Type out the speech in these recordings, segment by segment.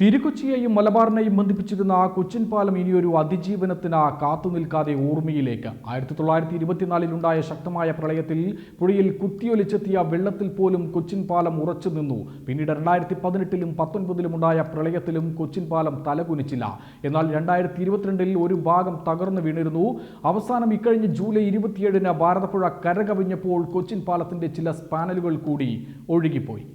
തിരുക്കൊച്ചിയെയും മലബാറിനെയും ബന്ധിപ്പിച്ചിരുന്ന ആ കൊച്ചിൻ പാലം ഇനിയൊരു അതിജീവനത്തിന് കാത്തുനിൽക്കാതെ ഓർമ്മയിലേക്ക് ആയിരത്തി തൊള്ളായിരത്തി ഇരുപത്തിനാലിലുണ്ടായ ശക്തമായ പ്രളയത്തിൽ പുഴയിൽ കുത്തിയൊലിച്ചെത്തിയ വെള്ളത്തിൽ പോലും കൊച്ചിൻ പാലം ഉറച്ചു നിന്നു. പിന്നീട് രണ്ടായിരത്തി പതിനെട്ടിലും പത്തൊൻപതിലും ഉണ്ടായ പ്രളയത്തിലും കൊച്ചിൻ പാലം തലകുനിച്ചില്ല. എന്നാൽ രണ്ടായിരത്തി ഇരുപത്തിരണ്ടിൽ ഒരു ഭാഗം തകർന്നു വീണിരുന്നു. അവസാനം ഇക്കഴിഞ്ഞ ജൂലൈ ഇരുപത്തിയേഴിന് ഭാരതപ്പുഴ കരകവിഞ്ഞപ്പോൾ കൊച്ചിൻ പാലത്തിന്റെ ചില സ്പാനലുകൾ കൂടി ഒഴുകിപ്പോയി.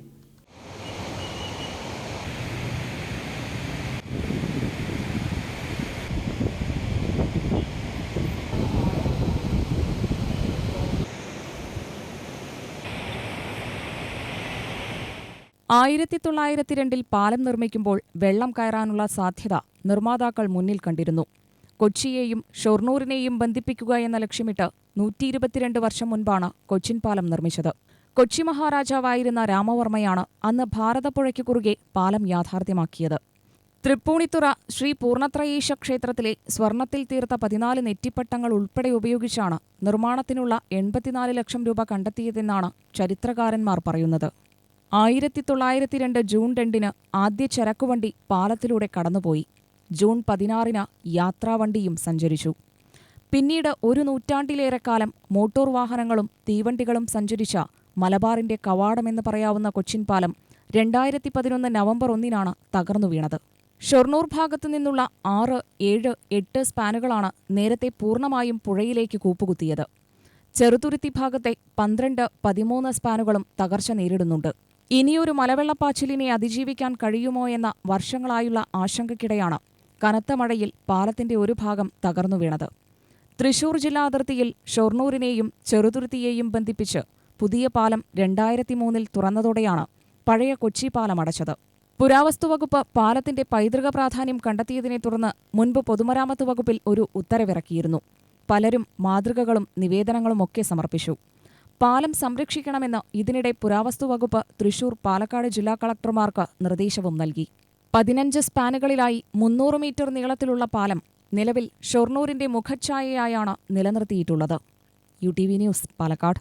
ആയിരത്തി തൊള്ളായിരത്തി രണ്ടിൽ പാലം നിർമ്മിക്കുമ്പോൾ വെള്ളം കയറാനുള്ള സാധ്യത നിർമ്മാതാക്കൾ മുന്നിൽ കണ്ടിരുന്നു. കൊച്ചിയെയും ഷൊർണൂരിനെയും ബന്ധിപ്പിക്കുക എന്ന ലക്ഷ്യമിട്ട് നൂറ്റി ഇരുപത്തിരണ്ട് വർഷം മുൻപാണ് കൊച്ചിൻ പാലം നിർമ്മിച്ചത്. കൊച്ചി മഹാരാജാവായിരുന്ന രാമവർമ്മയാണ് അന്ന് ഭാരതപ്പുഴയ്ക്ക് കുറുകെ പാലം യാഥാർത്ഥ്യമാക്കിയത്. തൃപ്പൂണിത്തുറ ശ്രീ പൂർണത്രയീശ ക്ഷേത്രത്തിലെ സ്വർണത്തിൽ തീർത്ത പതിനാല് നെറ്റിപ്പട്ടങ്ങൾ ഉൾപ്പെടെ ഉപയോഗിച്ചാണ് നിർമ്മാണത്തിനുള്ള എൺപത്തിനാല് ലക്ഷം രൂപ കണ്ടെത്തിയതെന്നാണ് ചരിത്രകാരന്മാർ പറയുന്നത്. ആയിരത്തി തൊള്ളായിരത്തി രണ്ട് ജൂൺ രണ്ടിന് ആദ്യ ചരക്കുവണ്ടി പാലത്തിലൂടെ കടന്നുപോയി. ജൂൺ പതിനാറിന് യാത്രാവണ്ടിയും സഞ്ചരിച്ചു. പിന്നീട് ഒരു നൂറ്റാണ്ടിലേറെക്കാലം മോട്ടോർ വാഹനങ്ങളും തീവണ്ടികളും സഞ്ചരിച്ച മലബാറിന്റെ കവാടമെന്ന് പറയാവുന്ന കൊച്ചിൻ പാലം രണ്ടായിരത്തി പതിനൊന്ന് നവംബർ ഒന്നിനാണ് തകർന്നു വീണത്. ഷൊർണൂർ ഭാഗത്തു നിന്നുള്ള ആറ് ഏഴ് എട്ട് സ്പാനുകളാണ് നേരത്തെ പൂർണമായും പുഴയിലേക്ക് കൂപ്പുകുത്തിയത്. ചെറുതുരുത്തി ഭാഗത്തെ പന്ത്രണ്ട് പതിമൂന്ന് സ്പാനുകളും തകർച്ച നേരിടുന്നുണ്ട്. ഇനിയൊരു മലവെള്ളപ്പാച്ചിലിനെ അതിജീവിക്കാൻ കഴിയുമോ എന്ന വർഷങ്ങളായുള്ള ആശങ്കയ്ക്കിടെയാണ് കനത്ത മഴയിൽ പാലത്തിന്റെ ഒരു ഭാഗം തകർന്നു വീണത്. തൃശൂർ ജില്ലാ അതിർത്തിയിൽ ഷൊർണൂരിനെയും ചെറുതുരുത്തിയെയും ബന്ധിപ്പിച്ച് പുതിയ പാലം രണ്ടായിരത്തി മൂന്നിൽ തുറന്നതോടെയാണ് പഴയ കൊച്ചി പാലം അടച്ചത്. പുരാവസ്തു വകുപ്പ് പാലത്തിന്റെ പൈതൃക പ്രാധാന്യം കണ്ടെത്തിയതിനെ തുടർന്ന് മുൻപ് പൊതുമരാമത്ത് വകുപ്പിൽ ഒരു ഉത്തരവിറക്കിയിരുന്നു. പലരും മാതൃകകളും നിവേദനങ്ങളുമൊക്കെ സമർപ്പിച്ചു. പാലം സംരക്ഷിക്കണമെന്ന് ഇതിനിടെ പുരാവസ്തു വകുപ്പ് തൃശൂർ പാലക്കാട് ജില്ലാ കളക്ടർമാർക്ക് നിർദ്ദേശവും നൽകി. പതിനഞ്ച് സ്പാനുകളിലായി മുന്നൂറ് മീറ്റർ നീളത്തിലുള്ള പാലം നിലവിൽ ഷൊർണൂരിന്റെ മുഖഛായയായാണ് നിലനിർത്തിയിട്ടുള്ളത്. U T V news Palakkad.